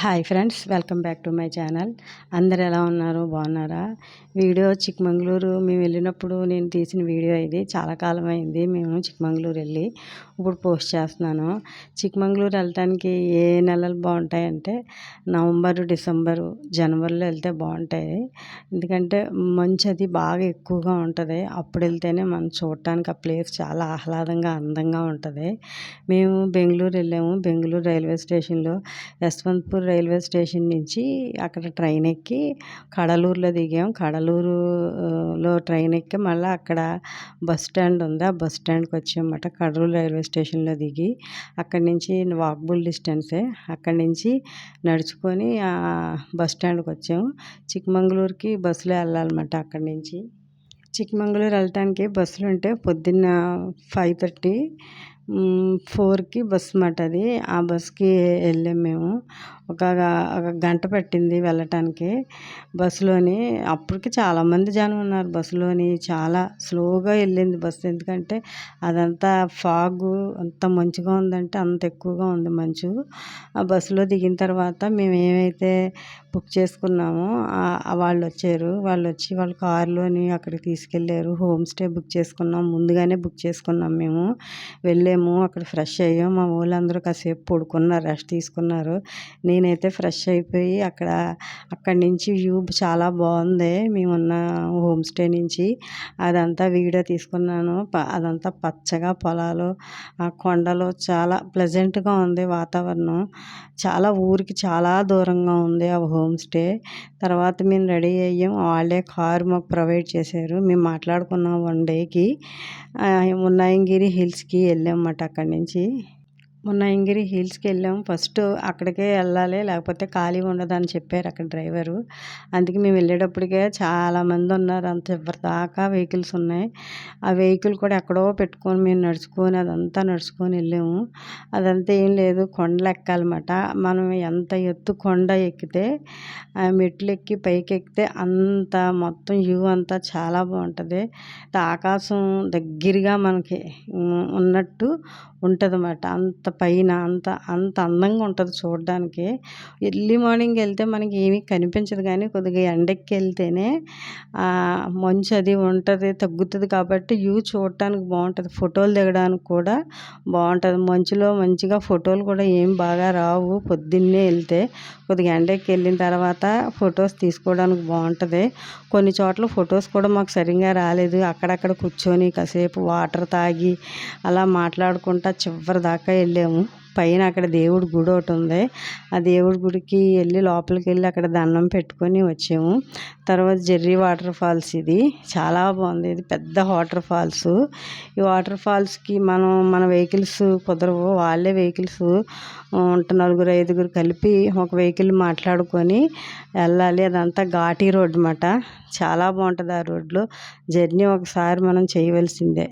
Hi friends welcome back to my channel అందరు ఎలా ఉన్నారు? బాగున్నారా? వీడియో చిక్మంగళూరు మేము వెళ్ళినప్పుడు నేను తీసిన వీడియో ఇది. చాలా కాలం అయింది మేము చిక్మంగళూరు వెళ్ళి ఇప్పుడు పోస్ట్ చేస్తున్నాను. చిక్మంగళూరు వెళ్ళటానికి ఏ నెలలు బాగుంటాయంటే నవంబరు డిసెంబరు జనవరిలో వెళ్తే బాగుంటాయి. ఎందుకంటే మంచు అది బాగా ఎక్కువగా ఉంటుంది. అప్పుడు వెళ్తేనే మనం చూడటానికి ఆ ప్లేస్ చాలా ఆహ్లాదంగా అందంగా ఉంటుంది. మేము బెంగళూరు వెళ్ళాము. బెంగళూరు రైల్వే స్టేషన్లో యశ్వంత్పూర్ రైల్వే స్టేషన్ నుంచి అక్కడ ట్రైన్ ఎక్కి కడలూరులో దిగాం. కడలూరులో ట్రైన్ ఎక్కి మళ్ళీ అక్కడ బస్ స్టాండ్ ఉంది. ఆ బస్ స్టాండ్కి వచ్చామన్నమాట. కడలూరు రైల్వే స్టేషన్లో దిగి అక్కడి నుంచి వాక్బుల్ డిస్టెన్సే అక్కడి నుంచి నడుచుకొని బస్ స్టాండ్కి వచ్చాము చిక్కమంగళూరుకి బస్సులో వెళ్ళాలన్నమాట అక్కడి నుంచి. చిక్కమంగళూరు వెళ్ళటానికి బస్సులు ఉంటే పొద్దున్న ఫైవ్ థర్టీ ఫోర్కి బస్ మాట అది. ఆ బస్కి వెళ్ళాం మేము. ఒక ఒక గంట పట్టింది వెళ్ళటానికి బస్సులోని అప్పటికి చాలామంది జనం ఉన్నారు బస్సులోని చాలా స్లోగా వెళ్ళింది బస్సు ఎందుకంటే అదంతా ఫాగు అంత మంచిగా ఉందంటే అంత ఎక్కువగా ఉంది మంచు. ఆ బస్సులో దిగిన తర్వాత మేము ఏమైతే బుక్ చేసుకున్నామో వాళ్ళు వచ్చారు. వాళ్ళు వచ్చి వాళ్ళ కారులోని అక్కడికి తీసుకెళ్ళారు. హోమ్ స్టే బుక్ చేసుకున్నాం. ముందుగానే బుక్ చేసుకున్నాం మేము. మేము అక్కడ ఫ్రెష్ అయ్యాం. మా వాళ్ళందరూ కాసేపు పడుకున్నారు రెస్ట్ తీసుకున్నారు. నేనైతే ఫ్రెష్ అయిపోయి అక్కడ అక్కడి నుంచి వ్యూ చాలా బాగుంది. మేమున్న హోమ్ స్టే నుంచి అదంతా వీడియో తీసుకున్నాను. అదంతా పచ్చగా పొలాలు ఆ కొండలు చాలా ప్లెజెంట్గా ఉంది వాతావరణం. చాలా ఊరికి చాలా దూరంగా ఉంది ఆ హోమ్ స్టే. తర్వాత మేము రెడీ అయ్యాం. వాళ్ళే కారు మాకు ప్రొవైడ్ చేశారు. మేము మాట్లాడుకున్నాం వన్ డేకి. ఉన్నాయంగిరి హిల్స్కి అనమాట అక్కడి నుంచి. మున్నాయంగిరి హిల్స్కి వెళ్ళాము ఫస్ట్ అక్కడికే వెళ్ళాలి లేకపోతే ఖాళీ ఉండదని చెప్పారు అక్కడ డ్రైవరు. అందుకే మేము వెళ్ళేటప్పటికే చాలామంది ఉన్నారు. అంత దాకా వెహికల్స్ ఉన్నాయి. ఆ వెహికల్ కూడా ఎక్కడో పెట్టుకొని మేము నడుచుకొని అదంతా నడుచుకొని వెళ్ళాము. అదంతా ఏం లేదు కొండలు ఎక్కాలన్నమాట. మనం ఎంత ఎత్తు కొండ ఎక్కితే మెట్లు ఎక్కి పైకి ఎక్కితే అంత మొత్తం వ్యూ అంతా చాలా బాగుంటుంది. ఆకాశం దగ్గరగా మనకి ఉన్నట్టు ఉంటుందన్నమాట. అంత పైన అంత అంత అందంగా ఉంటుంది చూడడానికి. ఎర్లీ మార్నింగ్ వెళ్తే మనకి ఏమీ కనిపించదు కానీ కొద్దిగా ఎండకి వెళ్తేనే మంచు అది ఉంటుంది తగ్గుతుంది కాబట్టి వ్యూ చూడటానికి బాగుంటుంది. ఫోటోలు దిగడానికి కూడా బాగుంటుంది. మంచులో మంచిగా ఫోటోలు కూడా ఏం బాగా రావు. పొద్దున్నే వెళ్తే కొద్దిగా ఎండకి వెళ్ళిన తర్వాత ఫొటోస్ తీసుకోవడానికి బాగుంటుంది. కొన్ని చోట్ల ఫొటోస్ కూడా మాకు సరిగ్గా రాలేదు. అక్కడక్కడ కూర్చొని కాసేపు వాటర్ తాగి అలా మాట్లాడుకుంటా చివరి దాకా వెళ్ళాము. పైన అక్కడ దేవుడి గుడి ఒకటి ఉంది. ఆ దేవుడి గుడికి వెళ్ళి లోపలికి వెళ్ళి అక్కడ దండం పెట్టుకొని వచ్చాము. తర్వాత జెర్రీ వాటర్ ఫాల్స్ ఇది. చాలా బాగుంది. ఇది పెద్ద వాటర్ ఫాల్స్. ఈ వాటర్ ఫాల్స్కి మనం మన వెహికల్స్ కుదరవు. వాళ్ళే వెహికల్స్ ఉంట నలుగురు ఐదుగురు కలిపి ఒక వెహికల్ మాట్లాడుకొని వెళ్ళాలి. అదంతా ఘాటీ రోడ్ అన్నమాట. చాలా బాగుంటుంది ఆ రోడ్లో జర్నీ ఒకసారి మనం చేయవలసిందే.